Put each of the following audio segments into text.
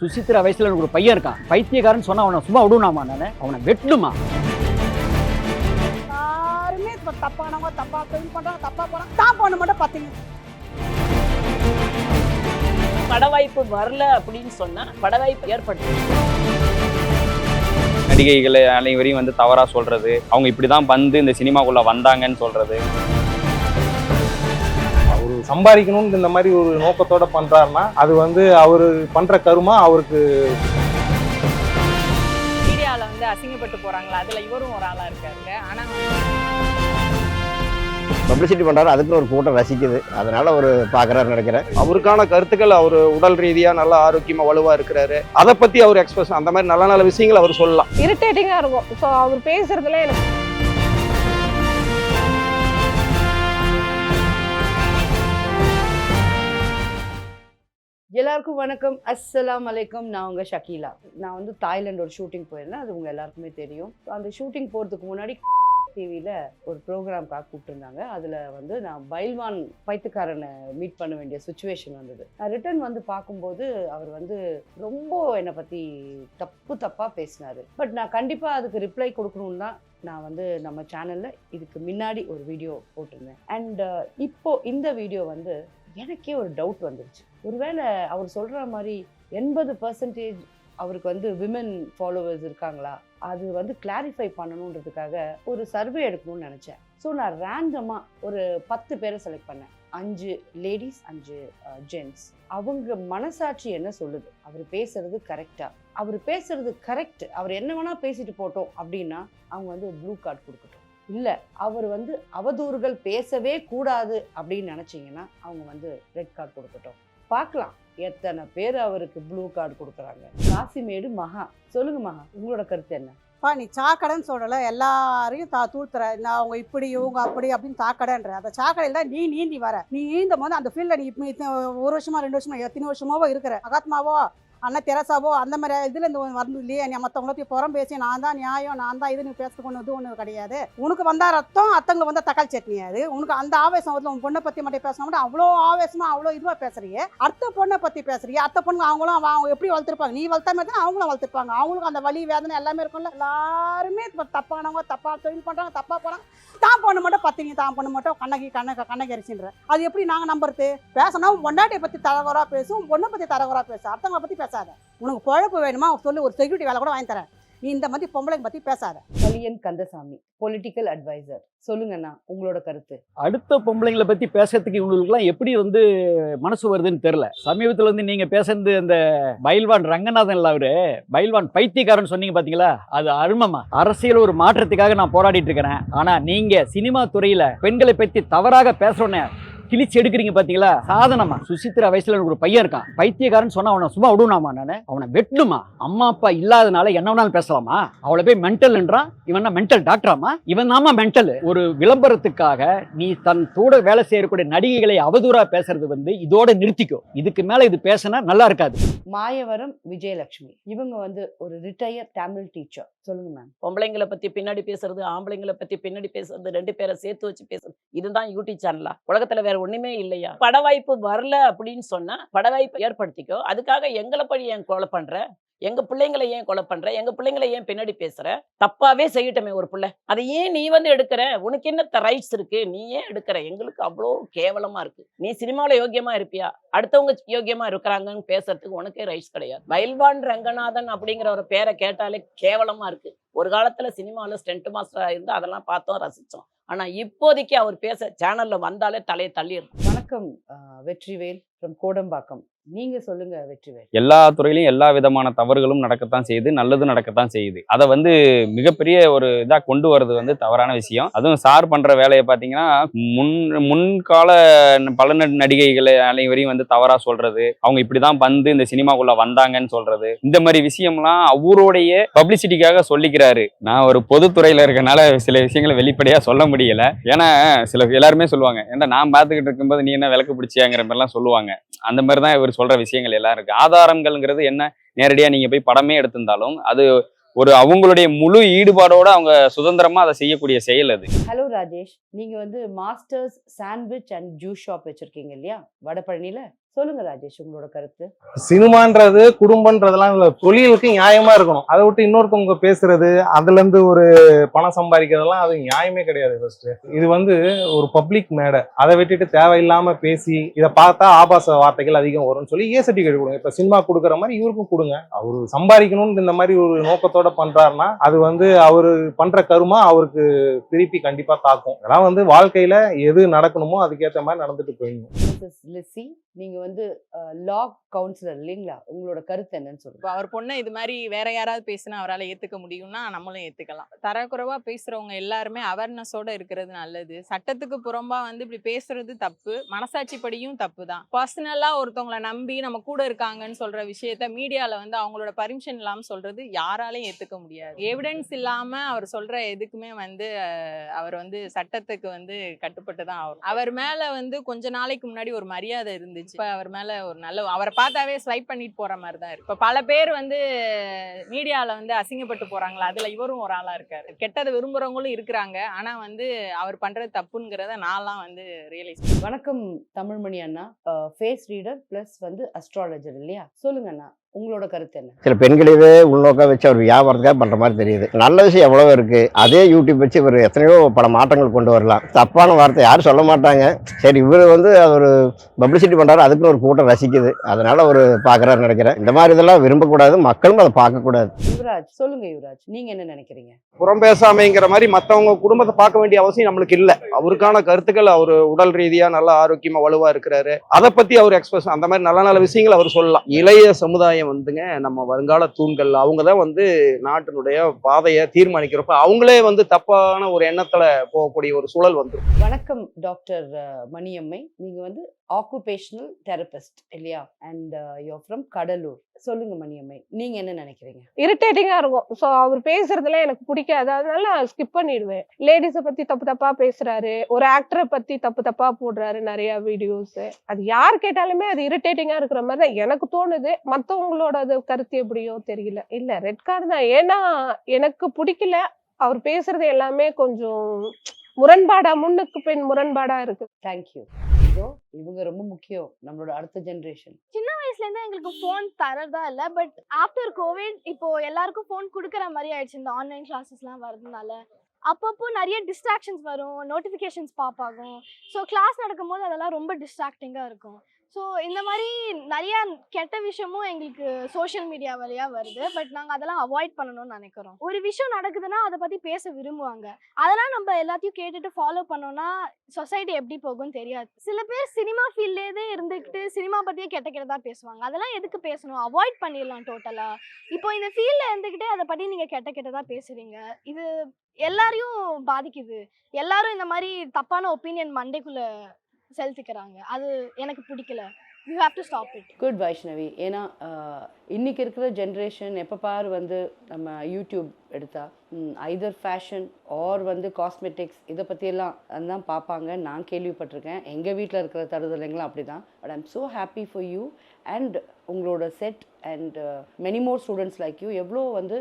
சுசித்திரா வயசுல எனக்கு ஒரு பையன் இருக்கான். பைத்தியக்காரன் சொன்னா அவனை சும்மா விடுனாமா நான்? அவனை வெட்டணுமா யாருமே இப்ப தப்பானவங்க தப்பா தொழில் பண்றாங்க தப்பா போறாங்க தான் பொண்ணு மட்டும் பார்த்தீங்க பட வாய்ப்பு வரல அப்படின்னு சொன்னா பட வாய்ப்பு ஏற்படுத்து நடிகைகளை அனைவரையும் வந்து தவறா சொல்றது அவங்க இப்படிதான் வந்து இந்த சினிமாக்குள்ள வந்தாங்கன்னு சொல்றது. அவரு சம்பாதிக்கணும்னு இந்த மாதிரி ஒரு நோக்கத்தோட பண்றாருன்னா அது வந்து அவரு பண்ற கருமா அவருக்கு மீடியாவில் வந்து அசிங்கப்பட்டு போறாங்களா? அதுல இவரும் ஒரு ஆளா இருக்காரு ஆனா பப்ளிசிட்டி பண்றாரு அதுக்கு ஒரு கூட்டம் ரசிக்குது. அதனால ஒரு பாக்குறாரு நினைக்கிறேன். அவருக்கான கருத்துக்கள் அவர் உடல் ரீதியா நல்லா ஆரோக்கியமா வலுவா இருக்கிறாரு. அதை பத்தி அவர் எக்ஸ்பிரஸ் அந்த மாதிரி நல்ல நல்ல விஷயங்கள் அவர் சொல்லலாம். இரிட்டேட்டிங்கா இருக்கும். ஸோ அவர் பேசுறதுல எனக்கு எல்லாருக்கும் வணக்கம். அஸ்ஸலாம் அலைக்கம். நான் உங்கள் ஷக்கீலா. நான் வந்து தாய்லாண்டோட ஒரு ஷூட்டிங் போயிருந்தேன். அது உங்கள் எல்லாருக்குமே தெரியும். அந்த ஷூட்டிங் போகிறதுக்கு முன்னாடி டிவியில் ஒரு ப்ரோக்ராம்காக கூப்பிட்டுருந்தாங்க. அதில் வந்து நான் பைல்வான் பைத்துக்காரனை மீட் பண்ண வேண்டிய சுச்சுவேஷன் வந்தது. நான் ரிட்டர்ன் வந்து பார்க்கும்போது அவர் வந்து ரொம்ப என்னை பற்றி தப்பு தப்பாக பேசினார். பட் நான் கண்டிப்பாக அதுக்கு ரிப்ளை கொடுக்கணுன்னு தான் நான் வந்து நம்ம சேனலில் இதுக்கு முன்னாடி ஒரு வீடியோ போட்டிருந்தேன். அண்ட் uh, இப்போ இந்த வீடியோ வந்து எனக்கே ஒரு டவுட் வந்துருச்சு. ஒருவேளை அவர் சொல்கிற மாதிரி எண்பது பர்சன்டேஜ் அவருக்கு வந்து விமன் ஃபாலோவர்ஸ் இருக்காங்களா? அது வந்து கிளாரிஃபை பண்ணணுன்றதுக்காக ஒரு சர்வே எடுக்கணும்னு நினச்சேன். ஸோ நான் ரேண்டமாக ஒரு பத்து பேரை செலக்ட் பண்ணேன். அஞ்சு லேடிஸ் அஞ்சு ஜென்ட்ஸ் அவங்க மனசாட்சி என்ன சொல்லுது? அவர் பேசுறது கரெக்டாக அவர் பேசுறது கரெக்ட் அவர் என்ன வேணால் பேசிட்டு போட்டோம் அப்படின்னா அவங்க வந்து ப்ளூ கார்டு கொடுக்கட்டும். இல்லை அவர் வந்து அவதூறுகள் பேசவே கூடாது அப்படின்னு நினச்சிங்கன்னா அவங்க வந்து ரெட் கார்டு கொடுக்கட்டும். பார்க்கலாம். எத்தனை பேர் அவருக்கு ப்ளூ கார்டு கொடுக்குறாங்க. காசிமேடு மகா. சொல்லுங்க மகா உங்களோட கருத்து என்ன? பா நீ சாக்கடைன்னு சொல்லலை எல்லாரையும் தா தூத்துற நான் அவங்க இப்படி இவங்க அப்படி அப்படின்னு சாக்கடைன்ற அந்த சாக்கடையில் தான் நீ நீந்தி வர. நீ நீந்தும் போது அந்த ஃபீல்டில் நீ இப்போ இத்தனை ஒரு வருஷமா ரெண்டு வருஷமா எத்தனை வருஷமாவோ இருக்கிற. அகாத்மாவோ அண்ணன் தெரசாவோ அந்த மாதிரி இதில் இந்த வந்து இல்லையே. நீ மற்றவங்கள புறம் பேசி நான் தான் நியாயம் நான் தான் இது நீ பேசுறது ஒன்று இது ஒன்று கிடையாது. உனக்கு வந்தால் ரத்தம் அத்தவங்க வந்தால் தக்காளி சட்னி அது. உனக்கு அந்த ஆவேசம் வந்து உன் பொண்ணை பற்றி மட்டும் பேசணும் மட்டும் அவ்வளோ ஆவேசமாக அவ்வளோ இதுவாக பேசுறியே அடுத்த பொண்ணை பற்றி பேசுறியே அடுத்த பொண்ணு அவங்களும் அவங்க எப்படி வளர்த்துருப்பாங்க? நீ வளர்த்த மாதிரி தான் அவங்களும் வளர்த்துருப்பாங்க. அவங்களுக்கு அந்த வலி வேதனை எல்லாமே இருக்கும்ல. எல்லாருமே இப்போ தப்பானவங்க தப்பாக தொழில் பண்ணுறாங்க தப்பாக போகிறாங்க தான் பொண்ணு மட்டும் பத்தினி தான் பொண்ணு மட்டும் கண்ணகி கண்ணக கண்ணகி அரிசின்ற அது எப்படி நாங்கள் நம்புறது? பேசணும் பொண்டாட்டியை பற்றி தரகுறா பேசும் பொண்ணை பற்றி தரகுறா பேசு. அடுத்தவங்களை பத்தி பேசாத. உனக்கு பொழப்பு வேணுமா சொல்லி ஒரு செக்யூரிட்டி வேலை கூட வாங்கி தரேன். நீ இந்த மாதிரி பொம்பளைங்க பத்தி பேசாத. கலியன் கந்தசாமி பொலிட்டிக்கல் அட்வைசர் சொல்லுங்கண்ணா உங்களோட கருத்து. அடுத்த பொம்பளைங்களை பத்தி பேசுறதுக்கு இவங்களுக்குலாம் எப்படி வந்து மனசு வருதுன்னு தெரியல. சமீபத்துல வந்து நீங்க பேசுறது அந்த பைல்வான் ரங்கநாதன் இல்ல அவரு? பைல்வான் பைத்தியக்காரன் சொன்னீங்க பாத்தீங்களா? அது அருமமா அரசியல் ஒரு மாற்றத்துக்காக நான் போராடிட்டு இருக்கிறேன். ஆனா நீங்க சினிமா துறையில பெண்களை பத்தி தவறாக பேசுறோன்னே கிழிச்சு எடுக்கிறீங்க பாத்தீங்களா? சாதனமா. சுசித்திரா வயசுல எனக்கு ஒரு பையன் இருக்கான். பைத்தியக்காரன் சொன்னா அவனை சும்மா விடுனாமா நானு அவனை வெட்டணுமா அம்மா அப்பா இல்லாதனால என்ன வேணாலும் பேசலாமா? அவளை போய் மென்டல்ன்றான் இவன் மென்டல் டாக்டராமா இவன் தாமா மென்டல் ஒரு விளம்பரத்துக்காக நீ தன் கூட வேலை செய்யக்கூடிய நடிகைகளை அவதூறா பேசுறது வந்து இதோட நிறுத்திக்கோ. இதுக்கு மேல இது பேசினா நல்லா இருக்காது. மாயவரம் விஜயலட்சுமி. இவங்க வந்து ஒரு ரிட்டையர் தமிழ் டீச்சர் சொல்லுங்க மேம் பொம்பளைங்களை பத்தி பின்னாடி பேசுறது ஆம்பளைங்களை பத்தி பின்னாடி பேசுறது ரெண்டு பேரை சேர்த்து வச்சு பேசுறது இதுதான் யூடியூப் சேனலா உலகத்துல வேற ஒண்ணுமே இல்லையா? பட வாய்ப்பு வரல அப்படின்னு சொன்னா பட வாய்ப்பு ஏற்படுத்திக்கோ. அதுக்காக எங்களை படி ஏன் கொலை பண்ற? எங்க பிள்ளைங்களை ஏன் கொலை பண்ற? எங்க பிள்ளைங்களை ஏன் பின்னாடி பேசுற? தப்பாவே செய்யட்டுமே ஒரு பிள்ளை. அதை ஏன் நீ வந்து எடுக்கிற? உனக்கு என்ன ரைட்ஸ் இருக்கு? நீ ஏன் எடுக்கிற? எங்களுக்கு அவ்வளோ கேவலமா இருக்கு. நீ சினிமாவில் யோகியமா இருப்பியா? அடுத்தவங்க யோக்கியமா இருக்கிறாங்கன்னு பேசுறதுக்கு உனக்கே ரைட்ஸ் கிடையாது. வயல்வான் ரங்கநாதன் அப்படிங்கிற ஒரு பேரை கேட்டாலே கேவலமா இருக்கு. ஒரு காலத்துல சினிமாவில் ஸ்டென்ட் மாஸ்டரா இருந்து அதெல்லாம் பார்த்தோம் ரசிச்சோம். ஆனா இப்போதைக்கு அவர் பேச சேனல்ல வந்தாலே தலையை தள்ளிடும் வணக்கம் ஆஹ், வெற்றிவேல். ஃப்ரம் கோடம்பாக்கம் நீங்க சொல்லுங்க வெற்றிவேல் எல்லா துறையிலும் எல்லா விதமான தவறுகளும் நடக்கத்தான் செய்யுது நல்லது நடக்கத்தான் செய்யுது. அதை வந்து மிகப்பெரிய ஒரு இதாக கொண்டு வர்றது வந்து தவறான விஷயம். அதுவும் சார் பண்ற வேலையை பார்த்தீங்கன்னா முன் முன்கால பல நடிகைகளை அனைவரையும் வந்து தவறா சொல்றது அவங்க இப்படிதான் வந்து இந்த சினிமாக்குள்ள வந்தாங்கன்னு சொல்றது இந்த மாதிரி விஷயம்லாம் அவருடைய பப்ளிசிட்டிக்காக சொல்லிக்கிறாரு. நான் ஒரு பொதுத்துறையில இருக்கனால சில விஷயங்களை வெளிப்படையா சொல்ல முடியல. ஏன்னா சில எல்லாருமே சொல்லுவாங்க ஏன்னா நான் பார்த்துக்கிட்டு இருக்கும்போது நீ என்ன விளக்கு பிடிச்சியாங்கிற மாதிரிலாம் சொல்லுவாங்க. அந்த மாதிரி தான் இவர் சொல்ற விஷயங்கள் எல்லாம் இருக்கு. ஆதாரங்கள்ங்கிறது என்ன? நேரடியா நீங்க போய் படமே எடுத்திருந்தாலும் அது ஒரு அவங்களுடைய முழு ஈடுபாடோட அவங்க சுதந்திரமா அதை செய்யக்கூடிய செயல் அது. ஹலோ ராஜேஷ் நீங்க வந்து masters sandwich and juice shop வச்சிருக்கீங்க இல்லையா? வடபழனியில? சொல்லுங்க ராஜேஷ் உங்களோட கருத்து. சினிமான்றது குடும்பன்றதெல்லாம் இல்ல. தொழிலுக்கு நியாயமா இருக்கணும். அதை விட்டு இன்னொருத்தவங்க பேசுறது அதுல இருந்து ஒரு பணம் சம்பாதிக்கிறதெல்லாம் அது நியாயமே கிடையாது ஃபர்ஸ்ட் இது வந்து ஒரு பப்ளிக் மேடை அதை விட்டுட்டு தேவையில்லாம பேசி இதை பார்த்தா ஆபாச வார்த்தைகள் அதிகம் வரும்னு சொல்லி ஏ சர்டிஃபிகேட் கொடுங்க. இப்ப சினிமா கொடுக்குற மாதிரி இவருக்கும் கொடுங்க. அவரு சம்பாதிக்கணும்னு இந்த மாதிரி ஒரு நோக்கத்தோட பண்றாருன்னா அது வந்து அவரு பண்ற கருமா அவருக்கு திருப்பி கண்டிப்பா தாக்கும். இதெல்லாம் வந்து வாழ்க்கையில எது நடக்கணுமோ அதுக்கேற்ற மாதிரி நடந்துட்டு போயிடணும். மிஸ்ஸஸ் நீங்கள் வந்து லா கவுன்சிலர் இல்லைங்களா? உங்களோட கருத்து என்னன்னு சொல்லுங்க. அவர் பொண்ணை இது மாதிரி வேற யாராவது பேசினா அவரால் ஏற்றுக்க முடியும்னா நம்மளும் ஏற்றுக்கலாம் தரக்குறைவாக பேசுகிறவங்க எல்லாருமே அவேர்னஸோடு இருக்கிறது நல்லது. சட்டத்துக்கு புறம்பாக வந்து இப்படி பேசுறது தப்பு. மனசாட்சிப்படியும் தப்பு தான் பர்சனலாக ஒருத்தவங்கள நம்பி நம்ம கூட இருக்காங்கன்னு சொல்கிற விஷயத்த மீடியாவில் வந்து அவங்களோட பர்மிஷன் இல்லாமல் சொல்கிறது யாராலையும் ஏற்றுக்க முடியாது. எவிடன்ஸ் இல்லாமல் அவர் சொல்கிற எதுக்குமே வந்து அவர் வந்து சட்டத்துக்கு வந்து கட்டுப்பட்டு தான் ஆகும் அவர் மேலே வந்து கொஞ்ச நாளைக்கு முன்னாடி ஒரு மரியாதை இருந்துச்சு. இப்போ அவர் மேல ஒரு நல்ல அவரை பார்த்தாவே ஸ்வைப் பண்ணிட்டு போற மாதிரி தான் இருக்கு. இப்ப பல பேர் வந்து மீடியால வந்து அசிங்கப்பட்டு போறாங்களா? அதுல இவரும் ஒரு ஆளா இருக்காரு. கெட்டதை விரும்புறவங்களும் இருக்கிறாங்க. ஆனா வந்து அவர் பண்றது தப்புங்கிறத நான்லாம் வந்து ரியலைஸ் வணக்கம் தமிழ்மணி அண்ணா. ஃபேஸ் ரீடர் ப்ளஸ் வந்து அஸ்ட்ராலஜர் இல்லையா? சொல்லுங்க அண்ணா. உங்களோட கருத்து என்ன? சில பெண்களையே உள்நோக்க வச்சு அவர் வியாபாரத்துக்காக பண்ற மாதிரி தெரியுது. நல்ல விஷயம் எவ்வளவோ இருக்கு. அதே யூடியூப் வச்சு இவர் எத்தனையோ பல மாற்றங்கள் கொண்டு வரலாம். தப்பான வார்த்தை யாரும் சொல்ல மாட்டாங்க. சரி இவர் வந்து ஒரு பப்ளிசிட்டி பண்றாரு. அதுக்குன்னு ஒரு கூட்டம் ரசிக்குது. அதனால அவர் பாக்குறாரு நினைக்கிறேன். இந்த மாதிரி இதெல்லாம் விரும்பக்கூடாது. மக்களும் அதை பார்க்கக்கூடாது. யுவராஜ் சொல்லுங்க யுவராஜ். நீங்க என்ன நினைக்கிறீங்க? புறம் பேசாமைங்கிற மாதிரி மத்தவங்க குடும்பத்தை பார்க்க வேண்டிய அவசியம் நம்மளுக்கு இல்ல. அவருக்கான கருத்துக்கள் அவர் உடல் ரீதியா நல்லா ஆரோக்கியமா வலுவா இருக்கிறாரு. அதை பத்தி அவர் எக்ஸ்பிரஸ் அந்த மாதிரி நல்ல நல்ல விஷயங்கள் அவர் சொல்லலாம். இளைய சமுதாயம் வந்துங்க நம்ம வருங்கால தூண்கள் அவங்க தான் வந்து நாட்டினுடைய பாதையை தீர்மானிக்கிறப்ப அவங்களே வந்து தப்பான ஒரு எண்ணத்துல போகக்கூடிய ஒரு சூழல் வந்துடும் வணக்கம் டாக்டர் மணியம்மை. நீங்க வந்து ஆக்குபேஷனல் தெரபிஸ்ட் இல்லையா? And you're from Cuddalore. சொல்லுங்க மணியம்மை. நீங்க என்ன நினைக்கிறீங்க? இரிட்டேட்டிங்கா இருக்கும். ஸோ அவர் பேசுறதுல எனக்கு பிடிக்காது. அதனால ஸ்கிப் பண்ணிடுவேன். லேடிஸை பத்தி தப்பு தப்பா பேசுறாரு. ஒரு ஆக்டரை பத்தி தப்பு தப்பா போடுறாரு நிறைய வீடியோஸ் அது யார் கேட்டாலுமே அது இரிட்டேட்டிங்கா இருக்கிற மாதிரி தான் எனக்கு தோணுது. மத்தவங்களோட அது கருத்து எப்படியோ தெரியல. இல்ல ரெட் கார்டு தான். ஏன்னா எனக்கு பிடிக்கல. அவர் பேசுறது எல்லாமே கொஞ்சம் முரண்பாடா முன்னுக்கு பின் முரண்பாடா இருக்கு. தேங்க்யூ இதோ இவங்க ரொம்ப முக்கியம். நம்மளோட அடுத்த ஜென்ரேஷன் சின்ன வயசுல இருந்து எங்களுக்கு ஃபோன் தரதா இல்ல பட் ஆஃப்டர் கோவிட் இப்போ எல்லாருக்கும் ஃபோன் கொடுக்குற மாதிரி ஆயிடுச்சு. இந்த ஆன்லைன் கிளாஸஸ்லாம் வரதுனால அப்பப்போ நிறைய டிஸ்ட்ராக்ஷன்ஸ் வரும். நோட்டிஃபிகேஷன்ஸ் பாப் ஆகும். ஸோ கிளாஸ் நடக்கும்போது அதெல்லாம் ரொம்ப டிஸ்ட்ராக்டிங்காக இருக்கும். ஸோ இந்த மாதிரி நிறைய கெட்ட விஷயமும் எங்களுக்கு சோஷியல் மீடியா வழியா வருது. பட் நாங்கள் அதெல்லாம் அவாய்ட் பண்ணணும்னு நினைக்கிறோம். ஒரு விஷயம் நடக்குதுன்னா அதை பற்றி பேச விரும்புவாங்க. அதெல்லாம் நம்ம எல்லாத்தையும் கேட்டுட்டு ஃபாலோ பண்ணோம்னா சொசைட்டி எப்படி போகும்னு தெரியாது. சில பேர் சினிமா ஃபீல்ட்லேயே இருந்துக்கிட்டு சினிமா பற்றியே கெட்ட கெட்டதா பேசுவாங்க. அதெல்லாம் எதுக்கு பேசணும்? அவாய்ட் பண்ணிடலாம் டோட்டலாக இப்போ இந்த ஃபீல்டில் இருந்துக்கிட்டே அதை பற்றி நீங்கள் கெட்ட கெட்டதா பேசுகிறீங்க இது எல்லாரையும் பாதிக்குது. எல்லாரும் இந்த மாதிரி தப்பான ஒப்பீனியன் மண்டைக்குள்ளே செலுத்திக்கிறாங்க. அது எனக்கு பிடிக்கல. You have to stop it good Vaishnavi ஏன்னா இன்றைக்கி இருக்கிற ஜென்ரேஷன் எப்போ பாரு வந்து நம்ம யூடியூப் எடுத்தா ஐதர் ஃபேஷன் ஆர் வந்து காஸ்மெட்டிக்ஸ் இதை பற்றியெல்லாம் தான் பார்ப்பாங்க. நான் கேள்விப்பட்டிருக்கேன். எங்கள் வீட்டில் இருக்கிற தருதலைங்களும் அப்படி தான் but I'm so happy for you and உங்களோட set and many more students like you எவ்வளோ வந்து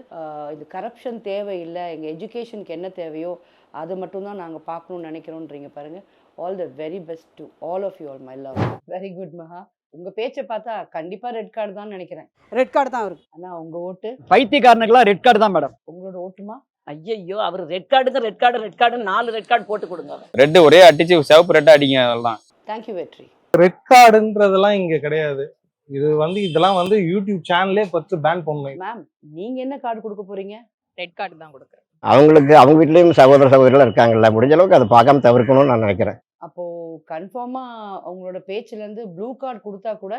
இது கரப்ஷன் தேவையில்லை. எங்கள் எஜுகேஷனுக்கு என்ன தேவையோ அது மட்டும்தான் நாங்கள் பார்க்கணும்னு நினைக்கிறோன்றீங்க பாருங்கள் all the very best to all of you all my love very good Maha உங்கள் பேச்சை பார்த்தா கண்டிப்பாக ரெட் கார்டு தான் நினைக்கிறேன். ரெட் கார்டு தான் இருக்கு ஆனால் உங்கள் ஓட்டு? பைத்தியக்காரனுக்கெல்லாம் ரெட் கார்டு தான் மேடம் உங்களோட ஓட்டுமா? ஐயையோ அவர் ரெட் கார்டுங்க ரெட் கார்டு ரெட் கார்டு நாலு ரெட் கார்டு போட்டு கொடுங்க ரெட்டு ஒரே அடிச்சு சிவப்பு ரெட்டா அடிங்க அதெல்லாம் தேங்க்யூ வெற்றி ரெட் கார்டுன்றதெல்லாம் இங்க கிடையாது. இது வந்து இதெல்லாம் வந்து யூடியூப் சேனல்லே பத்து பேன் பண்ணணும் மேம் நீங்கள் என்ன கார்டு கொடுக்க போறீங்க? ரெட் கார்டு தான் கொடுக்குறேன். அவங்களுக்கு அவங்க வீட்லயும் சகோதர சகோதரிகள் இருக்காங்கல்ல முடிஞ்ச அளவுக்கு அதை பார்க்காம தவிர்க்கணும்னு நான் நினைக்கிறேன். அப்போது கன்ஃபார்மாக உங்களோட பேச்சுலேருந்து ப்ளூ கார்டு கொடுத்தா கூட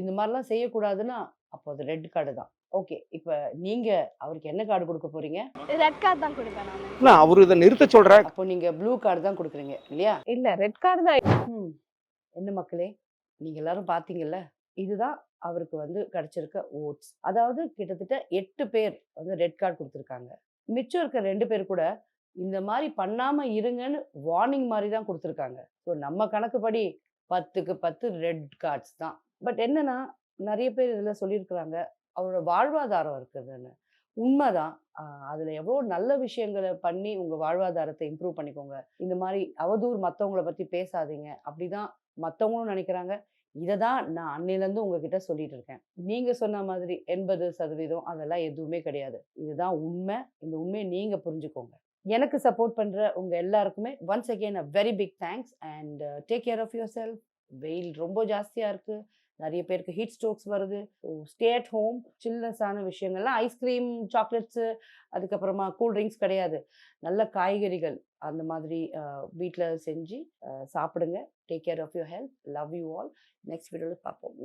இந்த மாதிரிலாம் செய்யக்கூடாதுன்னா அப்போ அது ரெட் கார்டு தான். ஓகே இப்போ நீங்கள் அவருக்கு என்ன கார்டு கொடுக்க போறீங்க? ரெட் கார்டு தான் கொடுப்பேன் நான். அவரு இதை நிறுத்த சொல்ற அப்போ நீங்கள் ப்ளூ கார்டு தான் கொடுக்குறீங்க இல்லையா? இல்ல ரெட் கார்டு தான். ம். என்ன மக்களே நீங்கள் எல்லாரும் பார்த்தீங்கல்ல? இதுதான் அவருக்கு வந்து கிடைச்சிருக்க ஓட்ஸ். அதாவது கிட்டத்தட்ட எட்டு பேர் வந்து ரெட் கார்டு கொடுத்துருக்காங்க. மிச்சம் இருக்க ரெண்டு பேர் கூட இந்த மாதிரி பண்ணாமல் இருங்கன்னு வார்னிங் மாதிரி தான் கொடுத்துருக்காங்க. ஸோ நம்ம கணக்குப்படி பத்துக்கு பத்து ரெட் கார்ட்ஸ் தான். பட் என்னன்னா நிறைய பேர் இதில் சொல்லியிருக்கிறாங்க அவரோட வாழ்வாதாரம் இருக்குதுன்னு. உண்மைதான் அதில் எவ்வளோ நல்ல விஷயங்களை பண்ணி உங்கள் வாழ்வாதாரத்தை இம்ப்ரூவ் பண்ணிக்கோங்க. இந்த மாதிரி அவதூறு மற்றவங்கள பற்றி பேசாதீங்க. அப்படிதான் மற்றவங்களும் நினைக்கிறாங்க. இதை தான் நான் அன்னையிலேருந்து உங்ககிட்ட சொல்லிட்டு இருக்கேன். நீங்கள் சொன்ன மாதிரி எண்பது சதவீதம் அதெல்லாம் எதுவுமே கிடையாது. இதுதான் உண்மை. இந்த உண்மையை நீங்கள் புரிஞ்சுக்கோங்க. எனக்கு சப்போர்ட் பண்ணுற உங்கள் எல்லாருக்குமே once again a very big thanks and take care of yourself வெயில் ரொம்ப ஜாஸ்தியாக இருக்குது நிறைய பேருக்கு ஹீட் ஸ்ட்ரோக்ஸ் வருது. ஸ்டே அட் ஹோம் சில்னஸான விஷயங்கள்லாம் ஐஸ்கிரீம் சாக்லேட்ஸு அதுக்கப்புறமா கூல்ட்ரிங்க்ஸ் கிடையாது. நல்ல காய்கறிகள் அந்த மாதிரி வீட்டில் செஞ்சு சாப்பிடுங்க. Take care of your health love you all next வீடியோவில் பார்ப்போம்.